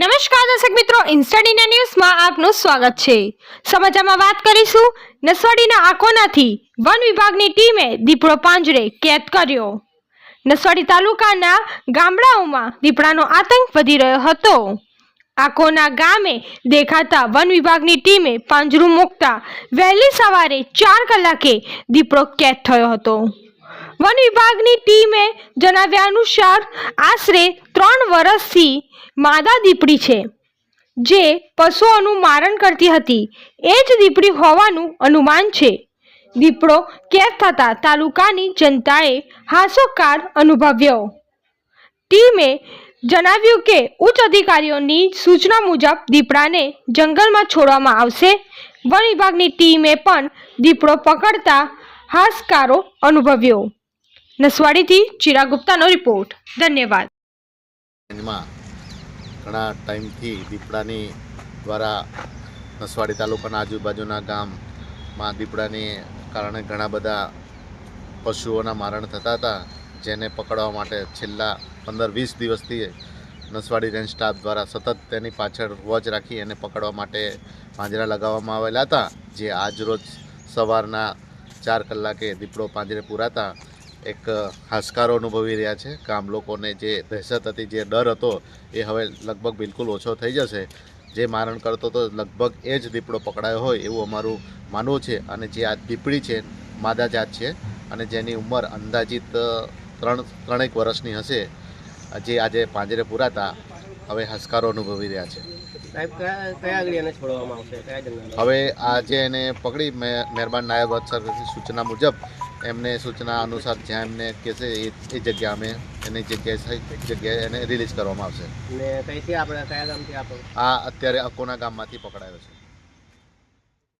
નમસ્કાર દર્શક મિત્રો ઇન્સ્ટાડીના ન્યૂઝમાં આપનું સ્વાગત છે. સમાચારમાં વાત કરીશું નસવાડીના આકોનાથી. વન વિભાગની ટીમે દીપડો પાંજરે કેદ કર્યો. નસવાડી તાલુકાના ગામડાઓમાં દીપડાનો આતંક વધી રહ્યો હતો. આકોના ગામે દેખાતા વન વિભાગની ટીમે પાંજરું મૂકતા વહેલી સવારે ચાર કલાકે દીપડો કેદ થયો હતો. વન વિભાગની ટીમે જણાવ્યા અનુસાર, આશરે ત્રણ વર્ષથી માદા દીપડી છે, જે પશુઓનું મારણ કરતી હતી. એ જ દીપડી હોવાનું અનુમાન છે. દીપડો કેદ થતા તાલુકાની જનતાએ હાસોકાર અનુભવ્યો. ટીમે જણાવ્યું કે, ઉચ્ચ અધિકારીઓની સૂચના મુજબ દીપડાને જંગલમાં છોડવામાં આવશે. વન વિભાગની ટીમે પણ દીપડો પકડતા હાસકારો અનુભવ્યો. નસવાડીથી ચિરાગુપ્તાનો રિપોર્ટ. ધન્યવાદ. ઘણા ટાઈમથી દીપડાની દ્વારા નસવાડી તાલુકાના આજુબાજુના ગામમાં દીપડાની કારણે ઘણા બધા પશુઓના મારણ થતા હતા, જેને પકડવા માટે છેલ્લા પંદર વીસ દિવસથી નસવાડી રેન્જ સ્ટાફ દ્વારા સતત તેની પાછળ વોચ રાખી એને પકડવા માટે પાંજરા લગાવવામાં આવેલા હતા, જે આજરોજ સવારના ચાર કલાકે દીપડો પાંજરે પૂરાતા એક હાશકારો અનુભવી રહ્યા છે ગામ લોકોને જે દહેશત હતી, જે ડર હતો, એ હવે લગભગ બિલકુલ ઓછો થઈ જશે. જે મારણ કરતો તો લગભગ એ જ દીપડો પકડાયો હોય એવું અમારું માનવું છે અને જે આ દીપડી છે, માદા જાત છે અને જેની ઉંમર અંદાજિત ત્રણ, ત્રણેક વર્ષની હશે, જે આજે પાંજરે પૂરાતા, હવે હાશકારો અનુભવી રહ્યા છે. સાહેબ કયા કયા આગળ એને છોડવામાં આવશે? કયા જંગલમાં? હવે આજે એને પકડી મે- મહેરબાન નાયબ અફસરની સૂચના મુજબ એમને સૂચના અનુસાર જ્યાં એમને કહેશે એ જગ્યા અમે એની જગ્યાએ જગ્યાએ એને રિલીઝ કરવામાં આવશે. ને કઈથી આપણે કયા ગામથી આપણે આ અત્યારે અકોના ગામમાંથી પકડાયો છે.